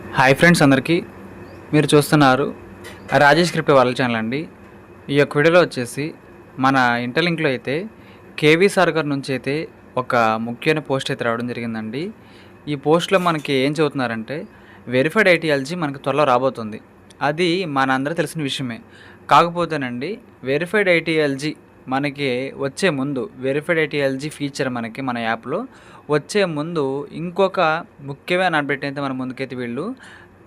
Hi friends అందరికీ. మీరు చూస్తున్నారు రాజేష్ కృపే వాళ్ళ ఛానల్ అండి. ఈ యొక్క వీడియోలో వచ్చేసి మన ఇంటర్లింక్లో అయితే కేవీ సార్ గారి నుంచి అయితే ఒక ముఖ్యమైన పోస్ట్ అయితే రావడం జరిగిందండి. ఈ పోస్ట్లో మనకి ఏం చెబుతున్నారంటే వెరిఫైడ్ ఐటీఎల్జీ మనకి త్వరలో రాబోతుంది. అది మనందరూ తెలిసిన విషయమే. కాకపోతేనండి వెరిఫైడ్ ఐటీఎల్జీ మనకి వచ్చే ముందు వెరిఫైడ్ ఐటీఎల్జీ ఫీచర్ మనకి మన యాప్లో వచ్చే ముందు ఇంకొక ముఖ్యమైన అప్డేట్ అయితే మన ముందుకైతే వీళ్ళు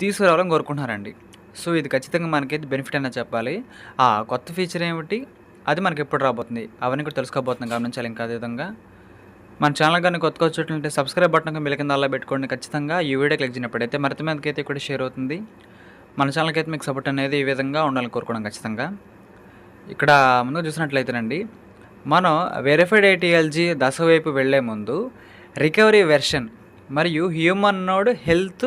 తీసుకురావాలని కోరుకుంటున్నారండి. సో ఇది ఖచ్చితంగా మనకైతే బెనిఫిట్ అయినా చెప్పాలి. ఆ కొత్త ఫీచర్ ఏమిటి? అది మనకి ఎప్పుడు రాబోతుంది? అవన్నీ కూడా తెలుసుకోబోతున్నాం గమనించాలి ఇంకా అదేవిధంగా. మన ఛానల్ కానీ కొత్తగా వచ్చేటంటే సబ్స్క్రైబ్ బటన్ మిల కింద అలా పెట్టుకోండి. ఖచ్చితంగా ఈ వీడియో క్లిక్ చేసినప్పుడైతే మరింత మందికి అయితే కూడా షేర్ అవుతుంది. మన ఛానల్కి అయితే మీకు సపోర్ట్ అనేది ఈ విధంగా ఉండాలని కోరుకోవడం ఖచ్చితంగా. ఇక్కడ ముందు చూసినట్లయితేనండి మనం వెరిఫైడ్ ఐటీఎల్జీ దశ వైపు వెళ్ళే ముందు రికవరీ వెర్షన్ మరియు హ్యూమన్ నోడ్ హెల్త్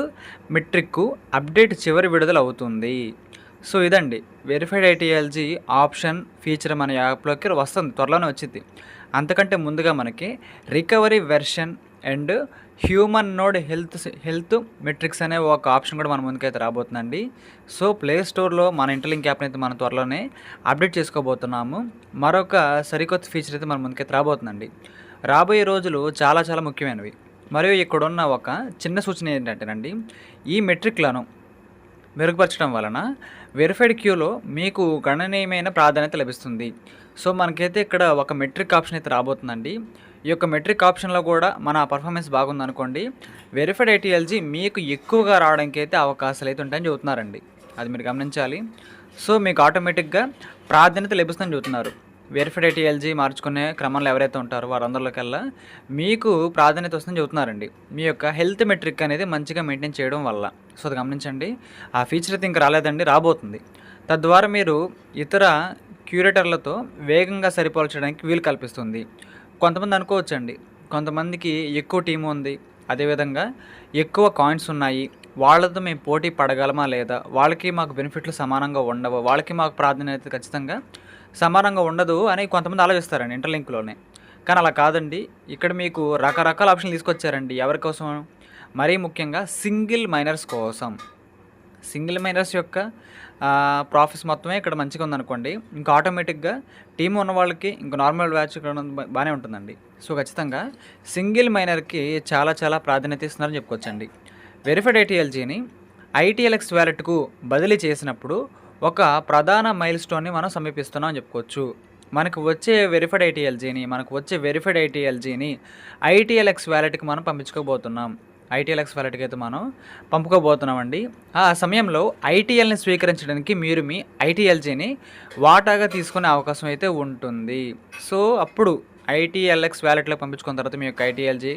మెట్రిక్కు అప్డేట్ చివరి విడుదల అవుతుంది. సో ఇదండి. వెరిఫైడ్ ఐటీఎల్జీ ఆప్షన్ ఫీచర్ మన యాప్లోకి వస్తుంది త్వరలోనే వచ్చింది అంతకంటే ముందుగా మనకి recovery version and human node health health metrics అనే ఒక ఆప్షన్ కూడా మన ముందుకైతే రాబోతుందండి. సో ప్లే స్టోర్లో మన ఇంటర్లింక్ యాప్ని అయితే మనం త్వరలోనే అప్డేట్ చేసుకోబోతున్నాము. మరొక సరికొత్త ఫీచర్ అయితే మన ముందుకైతే రాబోతుందండి. రాబోయే రోజులు చాలా చాలా ముఖ్యమైనవి. మరియు ఇక్కడున్న ఒక చిన్న సూచన ఏంటంటేనండి ఈ మెట్రిక్లను మెరుగుపరచడం వలన వెరిఫైడ్ క్యూలో మీకు గణనీయమైన ప్రాధాన్యత లభిస్తుంది. సో మనకైతే ఇక్కడ ఒక మెట్రిక్ ఆప్షన్ అయితే రాబోతుందండి. ఈ యొక్క మెట్రిక్ ఆప్షన్లో కూడా మన పర్ఫార్మెన్స్ బాగుందనుకోండి. వెరిఫైడ్ ఐటీఎల్జీ మీకు ఎక్కువగా రావడానికి అయితే అవకాశాలు అయితే ఉంటాయని చెబుతున్నారండి. అది మీరు గమనించాలి. సో మీకు ఆటోమేటిక్గా ప్రాధాన్యత లభిస్తుందని చెబుతున్నారు. వెరిఫైడ్ ఐటీఎల్జీ మార్చుకునే క్రమంలో ఎవరైతే ఉంటారో వారందరిలోకెల్లా మీకు ప్రాధాన్యత వస్తుందని చెబుతున్నారండి. మీ యొక్క హెల్త్ మెట్రిక్ అనేది మంచిగా మెయింటైన్ చేయడం వల్ల. సో అది గమనించండి. ఆ ఫీచర్ అయితే ఇంకా రాలేదండి రాబోతుంది. తద్వారా మీరు ఇతర క్యూరేటర్లతో వేగంగా సరిపోల్చడానికి వీలు కల్పిస్తుంది. కొంతమంది అనుకోవచ్చండి. కొంతమందికి ఎక్కువ టీం ఉంది. అదేవిధంగా ఎక్కువ కాయిన్స్ ఉన్నాయి. వాళ్ళతో మేము పోటీ పడగలమా లేదా? వాళ్ళకి మాకు బెనిఫిట్లు సమానంగా ఉండవు? వాళ్ళకి మాకు ప్రాధాన్యత ఖచ్చితంగా సమానంగా ఉండదు అని కొంతమంది ఆలోచిస్తారండి ఇంటర్లింక్లోనే. కానీ అలా కాదండి. ఇక్కడ మీకు రకరకాల ఆప్షన్లు తీసుకొచ్చారండి. ఎవరి కోసం? మరీ ముఖ్యంగా సింగిల్ మైనర్స్ కోసం. సింగిల్ మైనర్స్ యొక్క ప్రాఫిట్స్ మొత్తమే ఇక్కడ మంచిగా ఉందనుకోండి. ఇంకా ఆటోమేటిక్గా టీం ఉన్న వాళ్ళకి ఇంకా నార్మల్ బ్యాచ్ బాగానే ఉంటుందండి. సో ఖచ్చితంగా సింగిల్ మైనర్కి చాలా చాలా ప్రాధాన్యత ఇస్తున్నారని చెప్పుకోవచ్చండి. వెరిఫైడ్ ఐటీఎల్జీని ఐటీఎల్ఎక్స్ వ్యాలెట్కు బదిలీ చేసినప్పుడు ఒక ప్రధాన మైల్ స్టోన్ని మనం సమీపిస్తున్నాం అని చెప్పుకోవచ్చు. మనకు వచ్చే వెరిఫైడ్ ఐటీఎల్జీని మనకు వచ్చే వెరిఫైడ్ ఐటీఎల్జీని ఐటీఎల్ఎక్స్ వ్యాలెట్కి మనం పంపించుకోబోతున్నాం. ఐటీఎల్ఎక్స్ వ్యాలెట్కి అయితే మనం పంపుకోబోతున్నామండి. ఆ సమయంలో ఐటీఎల్ని స్వీకరించడానికి మీరు మీ ఐటీఎల్జీని వాటాగా తీసుకునే అవకాశం అయితే ఉంటుంది. సో అప్పుడు ఐటీఎల్ఎక్స్ వ్యాలెట్లో పంపించుకున్న తర్వాత మీ యొక్క ఐటీఎల్జీ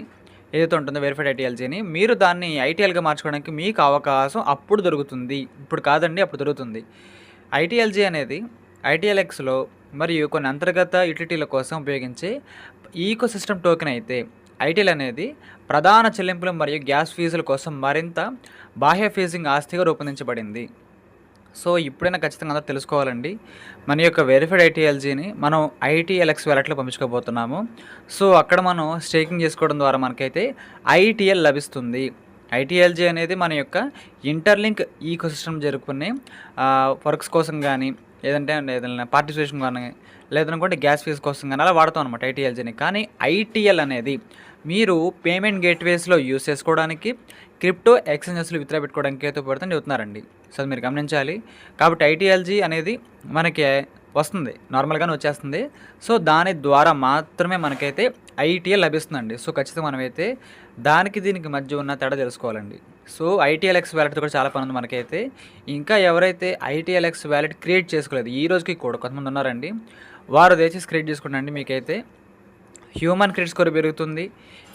ఏదైతే ఉంటుందో వెరిఫైడ్ ఐటీఎల్జీని మీరు దాన్ని ఐటీఎల్గా మార్చుకోవడానికి మీకు అవకాశం అప్పుడు దొరుకుతుంది. ఇప్పుడు కాదండి అప్పుడు దొరుకుతుంది. ఐటీఎల్జీ అనేది ఐటీఎల్ఎక్స్లో మరియు కొన్ని అంతర్గత యూటిలిటీల కోసం ఉపయోగించే ఈకో సిస్టమ్ టోకెన్ అయితే ఐటీఎల్ అనేది ప్రధాన చెల్లింపులు మరియు గ్యాస్ ఫీజుల కోసం మరింత బాహ్య ఫీజింగ్ ఆస్తిగా రూపొందించబడింది. సో ఇప్పుడైనా ఖచ్చితంగా అందరూ తెలుసుకోవాలండి. మన యొక్క వెరిఫైడ్ ఐటీఎల్జీని మనం ఐటీఎల్ఎక్స్ వ్యాలెట్లో పంపించుకోబోతున్నాము. సో అక్కడ మనం స్టేకింగ్ చేసుకోవడం ద్వారా మనకైతే ఐటీఎల్ లభిస్తుంది. ఐటీఎల్జీ అనేది మన యొక్క ఇంటర్లింక్ ఈకో సిస్టమ్ జరుపుకునే వర్క్స్ కోసం కానీ ఏదంటే ఏదైనా పార్టిసిపేషన్ కానీ లేదనుకుంటే గ్యాస్ ఫీజు కోసం కానీ అలా వాడతాం అనమాట ఐటీఎల్జీని కానీ ఐటీఎల్ అనేది మీరు పేమెంట్ గేట్వేస్లో యూస్ చేసుకోవడానికి క్రిప్టో ఎక్స్చేంజెస్లో విత్డ్రా పెట్టుకోవడానికి అయితే ఉపయోగపడుతుంది చెబుతున్నారండి. సో మీరు గమనించాలి. కాబట్టి ఐటీఎల్జీ అనేది మనకి వస్తుంది నార్మల్గానే వచ్చేస్తుంది. సో దాని ద్వారా మాత్రమే మనకైతే ఐటీఎల్ లభిస్తుందండి. సో ఖచ్చితంగా మనమైతే దానికి దీనికి మధ్య ఉన్న తేడా తెలుసుకోవాలండి. సో ఐటీఎల్ఎక్స్ వ్యాలెట్ కూడా చాలా పని ఉంది మనకైతే. ఇంకా ఎవరైతే ఐటీఎల్ఎక్స్ వ్యాలెట్ క్రియేట్ చేసుకోలేదు ఈ రోజుకి కూడా కొంతమంది ఉన్నారండి. వారు దయచేసి క్రియేట్ చేసుకోండి మీకైతే. హ్యూమన్ క్రెడిట్ స్కోర్ పెరుగుతుంది.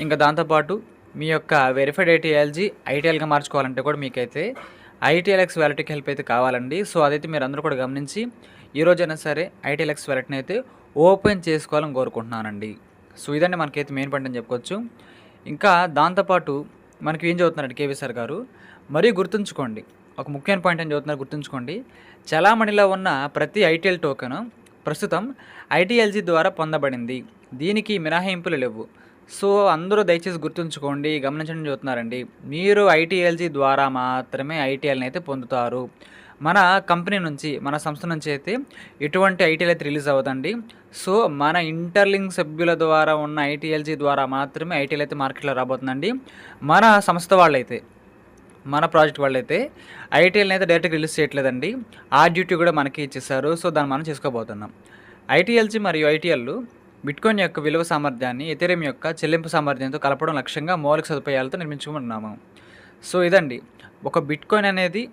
ఇంకా దాంతోపాటు మీ యొక్క వెరిఫైడ్ ఐటీఎల్జీ ఐటీఎల్గా మార్చుకోవాలంటే కూడా మీకైతే ఐటీఎల్ఎక్స్ వ్యాలెట్కి హెల్ప్ అయితే కావాలండి. సో అదైతే మీరు అందరూ కూడా గమనించి ఈ రోజైనా సరే ఐటీఎల్ఎక్స్ వ్యాలెట్ని అయితే ఓపెన్ చేసుకోవాలని కోరుకుంటున్నానండి. సో ఇదండి మనకైతే మెయిన్ పాయింట్ అని చెప్పుకోవచ్చు. ఇంకా దాంతోపాటు మనకి ఏం చదువుతున్నారండి కేవీ సార్ గారు. మరీ గుర్తుంచుకోండి. ఒక ముఖ్యమైన పాయింట్ అని చదువుతున్నారు గుర్తుంచుకోండి. చలామణిలో ఉన్న ప్రతి ఐటీఎల్ టోకెన్ ప్రస్తుతం ఐటీఎల్జీ ద్వారా పొందబడింది. దీనికి మినహాయింపులు లేవు. సో అందరూ దయచేసి గుర్తుంచుకోండి గమనించండి చూస్తున్నారండి మీరు ఐటీఎల్జీ ద్వారా మాత్రమే ఐటీఎల్ని అయితే పొందుతారు. మన కంపెనీ నుంచి మన సంస్థ నుంచి అయితే ఎటువంటి ఐటీఎల్ అయితే రిలీజ్ అవ్వదండి. సో మన ఇంటర్లింక్ సభ్యుల ద్వారా ఉన్న ఐటీఎల్జీ ద్వారా మాత్రమే ఐటీఎల్ అయితే మార్కెట్లో రాబోతుందండి. మన సంస్థ వాళ్ళైతే మన ప్రాజెక్ట్ వాళ్ళైతే ఐటీఎల్ని అయితే డైరెక్ట్గా రిలీజ్ చేయట్లేదండి. ఆ డ్యూటీ కూడా మనకి ఇచ్చేసారు సో దాన్ని మనం చేసుకోబోతున్నాం. ఐటీఎల్జీ మరియు ఐటీఎల్లు బిట్కాయిన్ యొక్క విలువ సామర్థ్యాన్ని ఎథెరియం యొక్క చెల్లింపు సామర్థ్యంతో కలపడం లక్ష్యంగా మౌలిక సదుపాయాలతో నిర్మించుకుంటున్నాము సో ఇదండి. ఒక బిట్కాయిన్ అనేది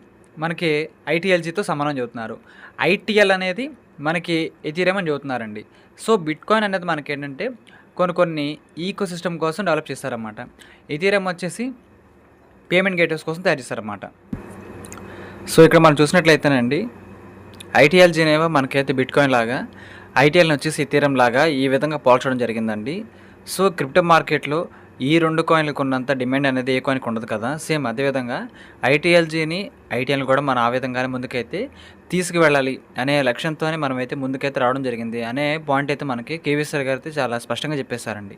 మనకి ఐటీఎల్జీతో సమానం చెబుతున్నారు. ఐటీఎల్ అనేది మనకి ఎథీరియం అని చెబుతున్నారండి. సో బిట్కాయిన్ అనేది మనకి ఏంటంటే కొన్ని కొన్ని ఈకో సిస్టమ్ కోసం డెవలప్ చేస్తారన్నమాట. ఎథీరియం వచ్చేసి పేమెంట్ గేట్వేస్ కోసం తయారు చేస్తారన్నమాట. సో ఇక్కడ మనం చూసినట్లయితేనండి ఐటీఎల్ అనేవో మనకైతే బిట్కాయిన్ లాగా ఐటీఎల్ని వచ్చేసి ఎథీరియం లాగా ఈ విధంగా పోల్చడం జరిగిందండి. సో క్రిప్టో మార్కెట్లో ఈ రెండు కాయిన్లకు ఉన్నంత డిమాండ్ అనేది ఏ కాయిన్కి ఉండదు కదా. సేమ్ అదేవిధంగా ఐటీఎల్జీని ఐటీఎల్ని కూడా మనం ఆ విధంగానే ముందుకైతే తీసుకువెళ్ళాలి అనే లక్ష్యంతోనే మనమైతే ముందుకైతే రావడం జరిగింది అనే పాయింట్ అయితే మనకి కేవీఎస్ఆర్ గారు అయితే చాలా స్పష్టంగా చెప్పేశారండి.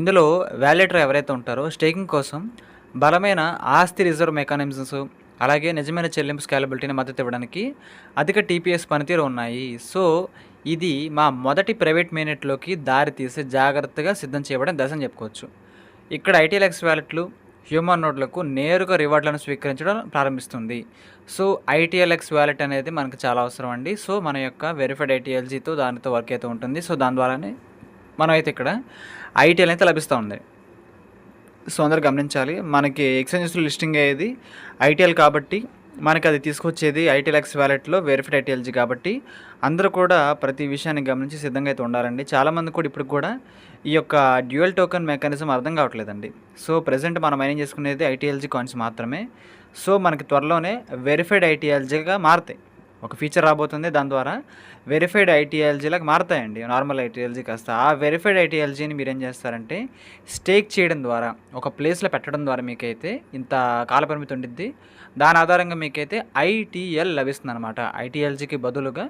ఇందులో వ్యాలేటర్ ఎవరైతే ఉంటారో స్టేకింగ్ కోసం బలమైన ఆస్తి రిజర్వ్ మెకానిజమ్స్ అలాగే నిజమైన చెల్లింపు స్కాలబిలిటీని మద్దతు ఇవ్వడానికి అధిక టీపీఎస్ పనితీరు ఉన్నాయి. సో ఇది మా మొదటి ప్రైవేట్ మేనెట్లోకి దారి తీసి జాగ్రత్తగా సిద్ధం చేయబడిన దశ అని చెప్పుకోవచ్చు. ఇక్కడ ఐటీఎల్ఎక్స్ వ్యాలెట్లు హ్యూమన్ నోట్లకు నేరుగా రివార్డులను స్వీకరించడం ప్రారంభిస్తుంది. సో ఐటీఎల్ఎక్స్ వ్యాలెట్ అనేది మనకు చాలా అవసరం అండి. సో మన యొక్క వెరిఫైడ్ ఐటీఎల్జీతో దానితో వర్క్ అయితే ఉంటుంది. సో దాని ద్వారానే మనం అయితే ఇక్కడ ఐటీఎల్ అయితే లభిస్తూ ఉంది. సో అందరు గమనించాలి. మనకి ఎక్స్చేంజెస్లో లిస్టింగ్ అయ్యేది ఐటీఎల్ కాబట్టి మనకి అది తీసుకొచ్చేది ఐటీలక్స్ వ్యాలెట్లో వెరిఫైడ్ ఐటీఎల్జీ కాబట్టి అందరూ కూడా ప్రతి విషయాన్ని గమనించి సిద్ధంగా అయితే ఉండాలండి. చాలామంది కూడా ఇప్పుడు కూడా ఈ యొక్క డ్యూయల్ టోకెన్ మెకానిజం అర్థం కావట్లేదండి. సో ప్రజెంట్ మనం మైనింగ్ చేసుకునేది ఐటీఎల్జీ కాయిన్స్ మాత్రమే. సో మనకి త్వరలోనే వెరిఫైడ్ ఐటీఎల్జీగా మారుతాయి. ఒక ఫీచర్ రాబోతుంది. దాని ద్వారా వెరిఫైడ్ ఐటీఎల్జీలకు మారుతాయండి. నార్మల్ ఐటీఎల్జీ కాస్త. ఆ వెరిఫైడ్ ఐటీఎల్జీని మీరు ఏం చేస్తారంటే స్టేక్ చేయడం ద్వారా ఒక ప్లేస్లో పెట్టడం ద్వారా మీకైతే ఇంత కాలపరిమితి ఉండిద్ది. దాని ఆధారంగా మీకైతే ఐటీఎల్ లభిస్తుంది అనమాట ఐటీఎల్జీకి బదులుగా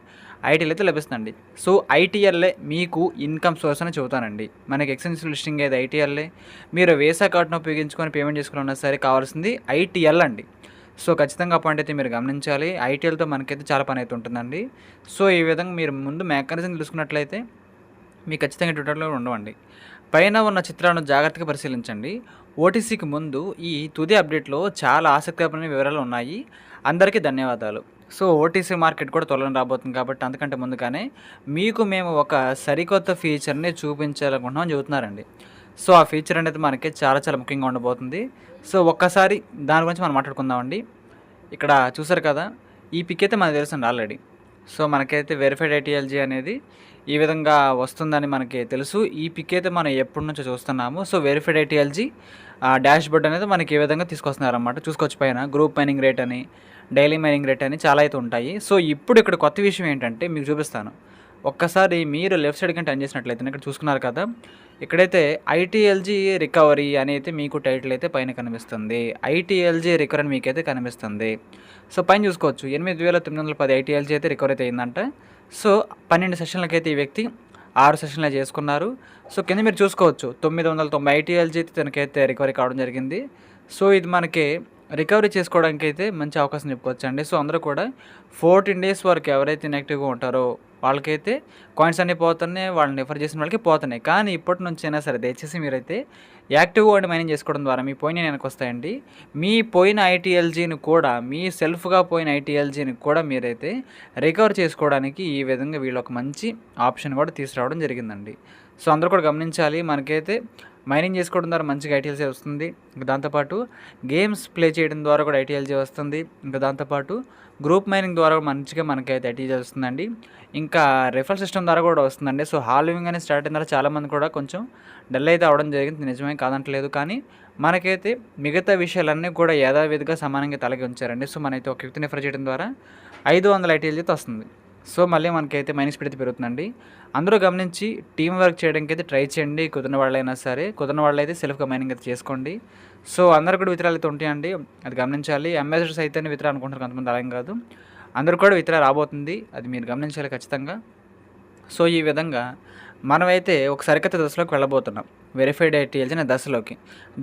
ఐటీఎల్ అయితే లభిస్తుందండి. సో ఐటీఎల్ఏ మీకు ఇన్కమ్ సోర్స్ అని చెబుతానండి. మనకి ఎక్స్చేంజ్ లిస్టింగ్ అయితే ఐటీఎల్ఏ మీరు వేసా కార్డును ఉపయోగించుకొని పేమెంట్ చేసుకున్నా సరే కావాల్సింది ఐటీఎల్ అండి. సో ఖచ్చితంగా పాయింట్ అయితే మీరు గమనించాలి. ఐటీఎల్తో మనకైతే చాలా పని అయితే ఉంటుందండి. సో ఈ విధంగా మీరు ముందు మెకానిజం తెలుసుకున్నట్లయితే మీకు ఖచ్చితంగా ట్విట్టర్లో ఉండవండి. పైన ఉన్న చిత్రాలను జాగ్రత్తగా పరిశీలించండి. ఓటీసీకి ముందు ఈ తుది అప్డేట్లో చాలా ఆసక్తికరమైన వివరాలు ఉన్నాయి. అందరికీ ధన్యవాదాలు. సో ఓటీసీ మార్కెట్ కూడా త్వరలో రాబోతుంది కాబట్టి అందుకంటే ముందుగానే మీకు మేము ఒక సరికొత్త ఫీచర్ని చూపించాలనుకుంటున్నామని చెబుతున్నారండి. సో ఆ ఫీచర్ అనేది మనకి చాలా చాలా ముఖ్యంగా ఉండబోతుంది. సో ఒక్కసారి దాని గురించి మనం మాట్లాడుకుందామండి. ఇక్కడ చూసారు కదా ఈ పిక్ అయితే మనకు తెలుసండి ఆల్రెడీ సో మనకైతే వెరిఫైడ్ ఐటీఎల్జీ అనేది ఈ విధంగా వస్తుందని మనకి తెలుసు. ఈ పిక్ అయితే మనం ఎప్పటి నుంచో చూస్తున్నాము. So verified ITLG dashboard అనేది మనకి ఏ విధంగా తీసుకొస్తున్నారన్నమాట. చూసుకోవచ్చు పైన గ్రూప్ మైనింగ్ రేట్ అని డైలీ మైనింగ్ రేట్ అని చాలా అయితే ఉంటాయి. సో ఇప్పుడు ఇక్కడ కొత్త విషయం ఏంటంటే మీకు చూపిస్తాను. ఒక్కసారి మీరు లెఫ్ట్ సైడ్ కంటే టర్న్ చేసినట్లయితే ఇక్కడ చూసుకున్నారు కదా ఇక్కడైతే ఐటీఎల్జీ రికవరీ అనేది మీకు టైటిల్ అయితే పైన కనిపిస్తుంది. ఐటీఎల్జీ రికవరీ అని మీకైతే కనిపిస్తుంది. సో పైన చూసుకోవచ్చు. ఎనిమిది వేల తొమ్మిది వందల పది ఐటీఎల్జీ అయితే రికవరీ అయితే అయిందంట. సో పన్నెండు సెషన్లకైతే ఈ వ్యక్తి ఆరు సెషన్లు చేసుకున్నారు. సో కింద మీరు చూసుకోవచ్చు. తొమ్మిది వందల తొంభై ఐటీఎల్జీ అయితే తనకైతే రికవరీ కావడం జరిగింది. సో ఇది మనకి రికవరీ చేసుకోవడానికి అయితే మంచి అవకాశం చెప్పుకోవచ్చు అండి సో అందరూ కూడా ఫోర్టీన్ డేస్ వరకు ఎవరైతే నెగిటివ్గా ఉంటారో వాళ్ళకైతే కాయిన్స్ అన్నీ పోతున్నాయి వాళ్ళని రిఫర్ చేసిన వాళ్ళకి పోతున్నాయి. కానీ ఇప్పటి నుంచి అయినా సరే దయచేసి మీరైతే యాక్టివ్ ఉండి మైనింగ్ చేసుకోవడం ద్వారా మీ పోయిన వెనక్కి వస్తాయండి. మీ పోయిన ఐటీఎల్జీని కూడా మీ సెల్ఫ్గా పోయిన ఐటీఎల్జీని కూడా మీరైతే రికవర్ చేసుకోవడానికి ఈ విధంగా వీళ్ళు ఒక మంచి ఆప్షన్ కూడా తీసుకురావడం జరిగిందండి. సో అందరూ కూడా గమనించాలి మనకైతే మైనింగ్ చేసుకోవడం ద్వారా మంచిగా ఐటీఎల్సీ వస్తుంది. ఇంకా దాంతోపాటు గేమ్స్ ప్లే చేయడం ద్వారా కూడా ఐటీఎల్జీ వస్తుంది. ఇంకా దాంతోపాటు గ్రూప్ మైనింగ్ ద్వారా కూడా మంచిగా మనకైతే ఐటీఎల్జీ వస్తుందండి. ఇంకా రిఫర్ సిస్టమ్ ద్వారా కూడా వస్తుందండి. సో హాల్వింగ్ అనేది స్టార్ట్ అయిన తర్వాత చాలామంది కూడా కొంచెం డల్ అయితే అవడం జరిగింది. నిజమే కాదంటలేదు. కానీ మనకైతే మిగతా విషయాలన్నీ కూడా యథావిధిగా సమానంగా తలగి ఉంచారండి. సో మనైతే ఒక వ్యక్తిని రిఫర్ చేయడం ద్వారా ఐదు వందల ఐటీఎల్జీతో వస్తుంది. సో మళ్ళీ మనకైతే మైనస్ పెడితే పెరుగుతుందండి. అందరూ గమనించి టీం వర్క్ చేయడానికి అయితే ట్రై చేయండి. కుదిరిన వాళ్ళైనా సరే కుదిరిన వాళ్ళు అయితే సెల్ఫ్గా మైనింగ్ అయితే చేసుకోండి. సో అందరు కూడా విత్తనాలు అయితే ఉంటాయండి. అది గమనించాలి. అంబాసిడర్స్ అయితే విత్తనాలు అనుకుంటారు కొంతమంది అలాగే కాదు. అందరూ కూడా విత్తనాలు రాబోతుంది. అది మీరు గమనించాలి ఖచ్చితంగా. సో ఈ విధంగా మనమైతే ఒక సరికొత్త దశలోకి వెళ్ళబోతున్నాం. వెరిఫైడ్ ఐటీఎల్సీ అనే దశలోకి.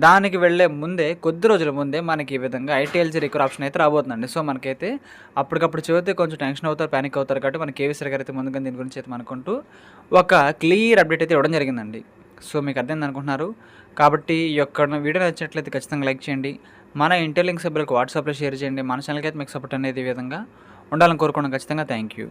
దానికి వెళ్ళే ముందే కొద్ది రోజుల ముందే మనకి ఈ విధంగా ఐటీఎల్సీ రికవర్ ఆప్షన్ అయితే రాబోతుందండి. సో మనకైతే అప్పటికప్పుడు చదివితే కొంచెం టెన్షన్ అవుతారు ప్యానిక్ అవుతారు కాబట్టి మన కేవీసీ గారు అయితే ముందుగా దీని గురించి అయితే అనుకుంటూ ఒక క్లియర్ అప్డేట్ అయితే ఇవ్వడం జరిగిందండి. సో మీకు అర్థం అనుకుంటున్నారు. కాబట్టి ఈ యొక్క వీడియో నచ్చినట్లయితే ఖచ్చితంగా లైక్ చేయండి. మన ఇంటర్లింక్ సభ్యులకు వాట్సాప్లో షేర్ చేయండి. మన ఛానల్కి అయితే మీకు సపోర్ట్ అనేది ఈ విధంగా ఉండాలని కోరుకోవడం ఖచ్చితంగా థ్యాంక్ యూ